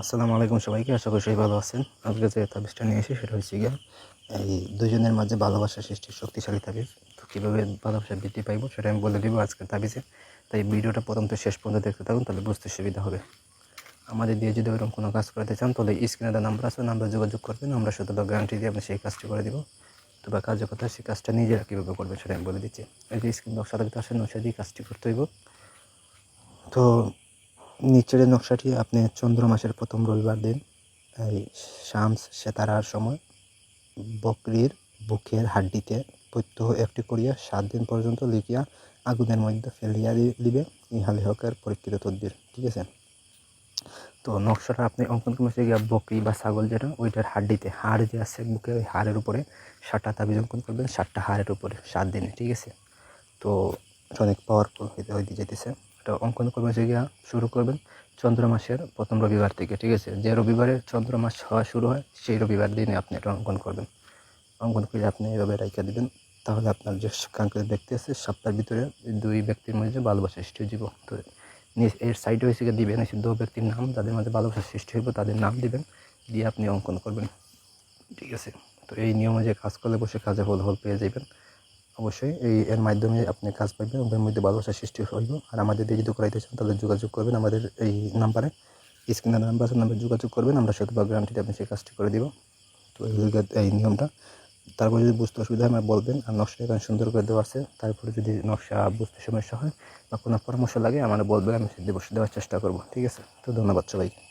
আসসালামু আলাইকুম সবাইকে, আশা করি সবাই ভালো আছেন। আজকে যে তাবিজটা নিয়ে এসেছি সেটা হচ্ছে গিয়ে, এই দুজনের মাঝে ভালোবাসা সৃষ্টির শক্তিশালী তাবিজ। তো কীভাবে ভালোবাসা বৃদ্ধি পাইবো সেটা আমি বলে দিব আজকের তাবিজে। তাই ভিডিওটা প্রথম তো শেষ পর্যন্ত দেখতে থাকুন, তাহলে বুঝতে সুবিধা হবে। আমাদের দিয়ে যদি ওরকম কোনো কাজ করাতে চান, তাহলে স্ক্রিনে দেওয়া নাম্বার আছে নাম্বার যোগাযোগ করবেন, আমরা শুধু শতভাগ গ্যারান্টি দিয়ে আপনি সেই কাজটি করে দিব। তো বা কার্যকর্তা সেই কাজটা নিজেরা কীভাবে করবেন সেটা আমি বলে দিচ্ছি। এই যে স্ক্রিন নকশা দেখতে আসেন দিয়ে কাজটি করতে হইব। তো নিচের নকশাটি আপনি চন্দ্র মাসের প্রথম রবিবার দিন, এই শামস সেতারার সময় বকরির বুকের হাড্ডিতে প্রত্যহ একটি করিয়া সাত দিন পর্যন্ত লিখিয়া আগুনের মধ্যে ফেলিয়া দিবে। ইহালি হকের পরীক্ষিত তদ্বির। ঠিক আছে? তো নকশাটা আপনি অঙ্কন করতে গিয়া বকরি বা ছাগল যেটা, ওইটার হাড্ডিতে হাড় যে আছে বুকে, ওই হাড়ের উপরে সাতটা তাবিজ অঙ্কন করবেন, সাতটা হাড়ের উপরে, সাত দিনে। ঠিক আছে? তো অনেক পাওয়ারফুল হইতে হইতে যেতেছে এটা অঙ্কন করবেন গিয়া শুরু করবেন চন্দ্র মাসের প্রথম রবিবার থেকে, ঠিক আছে? যে রবিবারে চন্দ্র মাস হওয়া শুরু হয়, সেই রবিবার দিনে আপনি এটা অঙ্কন করবেন। অঙ্কন করে আপনি এভাবে রাইখা দিবেন, তাহলে আপনার যে কাঙ্ক্ষিত ব্যক্তি আছে, সপ্তাহের ভিতরে দুই ব্যক্তির মধ্যে ভালোবাসা সৃষ্টি যাব। তো এর সাইডে হয়েছে দিবেন এসে দু ব্যক্তির নাম, যাদের মধ্যে ভালোবাসা সৃষ্টি হইব, তাদের নাম দিবেন, দিয়ে আপনি অঙ্কন করবেন, ঠিক আছে? তো এই নিয়মে যে কাজ করলে বসে কাজে ফল ফল পেয়ে যাবেন। অবশ্যই এই এর মাধ্যমে আপনি কাজ পাবেন ওদের মধ্যে ভালোবাসা সৃষ্টি হইব। আর আমাদের দিয়ে যদি করাইতে চান, তাহলে যোগাযোগ করবেন। আমাদের এই নাম্বারে স্ক্রিনের নাম্বার আছে, নাম্বারে যোগাযোগ করবেন। আমরা শতভাগ গ্যারান্টিতে আপনি সেই কাজটি করে দিব। তো এই নিয়মটা। তারপরে যদি বুঝতে অসুবিধা হয় বলবেন। আর নকশা এখানে সুন্দর করে দেওয়া আছে। তারপরে যদি নকশা বুঝতে সমস্যা হয়, বা কোনো পরামর্শ লাগে, আমার বলবেন, আমি দেওয়ার চেষ্টা করব। ঠিক আছে? তো ধন্যবাদ সবাইকে।